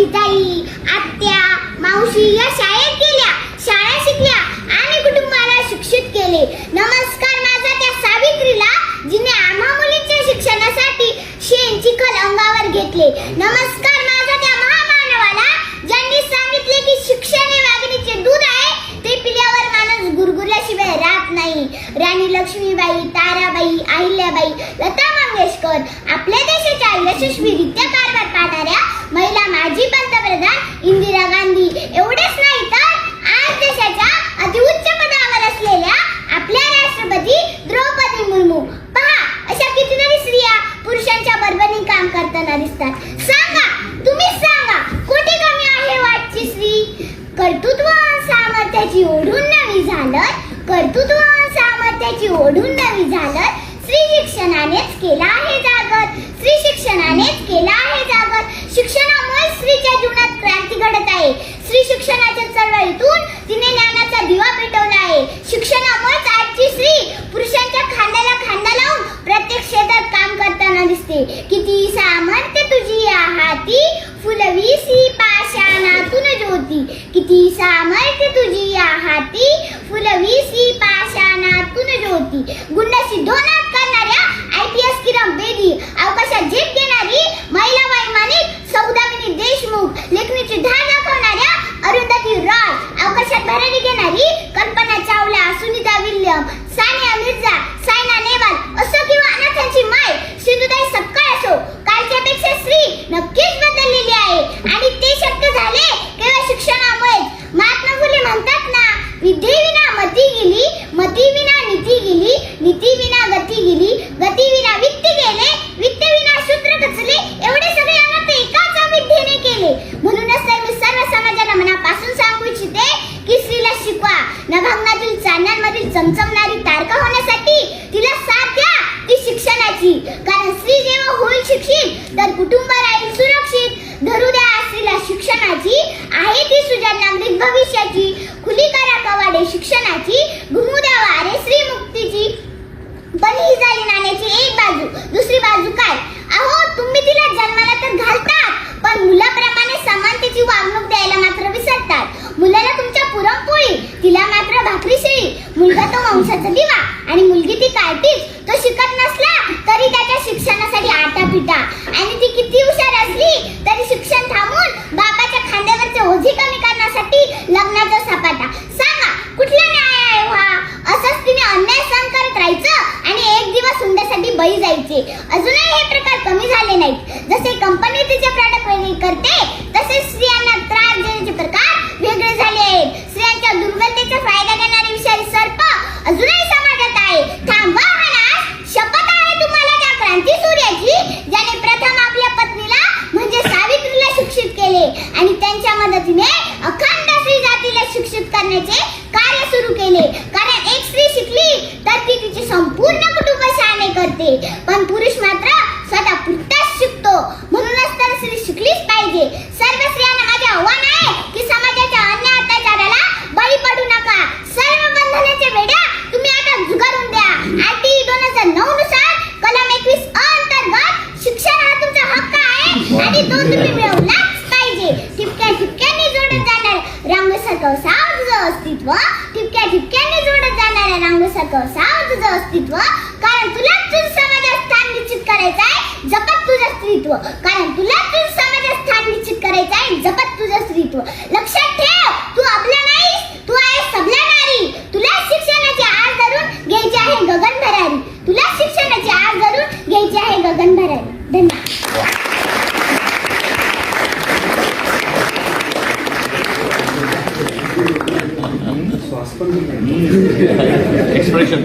जिजाई आत्या मावशी या शाळेत गेल्या. शाळा शिकल्या आणि कुटुंबाला शिक्षित केले. नमस्कार माझा त्या सावित्रीला जिने आम्हा मुलींच्या शिक्षणासाठी शेण चिखल अंगावर घेतले. नमस्कार माझा त्या महामानवाला ज्यांनी सांगितले की शिक्षण हे वाघिणीचे दूध आहे ते पिल्यावर माणूस गुरगुरल्याशिवाय राहत नाही. राणी लक्ष्मीबाई ताराबाई अहिल्याबाई लता मंगेशकर आपल्या देशाच्या यशस्वीरित्या कारभार पाहणाऱ्या इंदिरा गांधी एवढेच नाही तर आज देशाच्या अतिउच्च पदावर असलेल्या आपल्या राष्ट्रपती द्रौपदी मुर्मू. पहा अशा कितीतरी स्त्रिया पुरुषांच्या बरोबरीने काम करताना दिसतात. सांगा तुम्ही सांगा कुठे कमी आहे वाटची स्त्री? कर्तृत्व सामर्थ्याची ओढून नवी झालं कर्तृत्व सामर्थ्याची ओढून नवी झालं स्त्री शिक्षणानेच केला आहे जागर. स्त्री शिक्षणानेच केला आहे जागर. Y आणि मुलगी ती काढतीच तो शिकत नसला तरी त्याच्या शिक्षणासाठी आटा पिटा आणि ती किती हुशार असली तरी शिक्षण थांबून बाबाच्या खांद्यावरचे ओझे कमी करण्यासाठी लग्नाचा सपाटा. सांगा कुठला न्याय आहे हा? असंच तिने अन्याय सहन करत राहायचं आणि एक दिवस हुंड्यासाठी बळी जायचे. अजूनही हे प्रकार कमी झाले नाहीत. जसे कंपनी तिचे प्रॉडक्ट करते तसेच स्त्रियांना त्रास देण्याचे प्रकार वेगळे झाले आहेत स्त्रियांच्या दुर्बलतेचा फायदा घेणारे विषारी सर्प अजूनही समाजात आहे थांबवा हा नाश शपथ आहे तुम्हाला त्या क्रांती सूर्याची ज्याने प्रथम आपल्या पत्नीला म्हणजे सावित्रीला शिक्षित केले आणि त्यांच्या मदतीने अखंड स्त्री जातीला शिक्षित करण्याचे कार्य सुरू केले. कारण एक स्त्री शिकली तर ती तिचे संपूर्ण कुटुंब शहाणे करते. पण पुरुष मात्र स्वतः पुरताच शिकतो. म्हणूनच तर स्त्री शिकलीच पाहिजे. सर्व स्त्रियांना माझे आव्हान आहे की समाजाच्या अन्य अत्याचाराला बळी पडू नका. सर्व बंधनाचे वेड्या तुम्ही आता झुगारून द्या आरटी दोन हजार नऊ नुसार कलम एकवीस अंतर्गत शिक्षण हा तुमचा हक्क आहे आणि तो तुम्ही मिळवलाच पाहिजे ठिपक्या ठिपक्यांनी जोडत जाणार रांगोसारखं साव तुझं अस्तित्व. ठिपक्या ठिपक्यांनी जोडत जाणाऱ्या रांगोसारखं साव तुझं अस्तित्व. कारण तुला तुझ समाजात स्थान निश्चित करायचं आहे. जपत तुझं अस्तित्व. कारण तुला तुझ समाजात स्थान निश्चित करायचं आहे. जपत तुझं अस्तित्व. लक्षात ठेव. ಎಕ್ಸ್ಪ್ರೆಷನ್